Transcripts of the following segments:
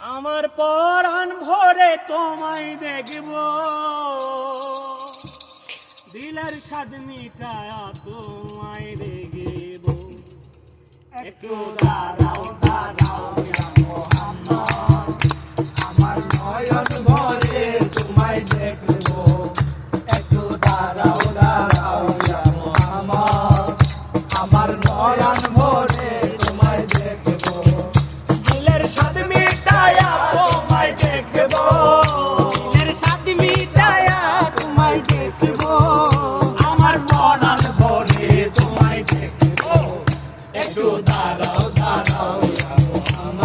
আমার পরাণ ভরে তোমায় দেখব। দিলার স্বাদ তোমায় দেখব। একটু দাঁড়াও দাঁড়াও আমার নয়ন ভরে আমার নয়ন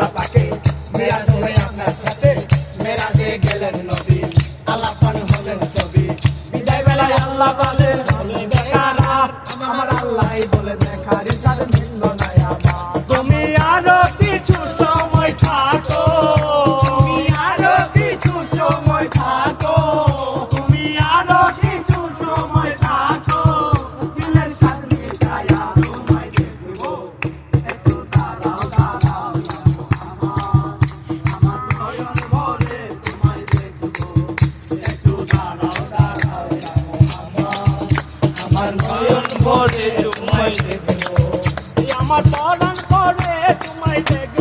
আল্লাহ পাকে। মেরাজ হয়ে আপনার সাথে, মেরাজে গেলেন নবী। আল্লাহ পান হলেন ছবি বিদায় বেলায় আল্লাহ পাশে করে তোমায় দেখব। আমার পালন করে তোমায় দেখব।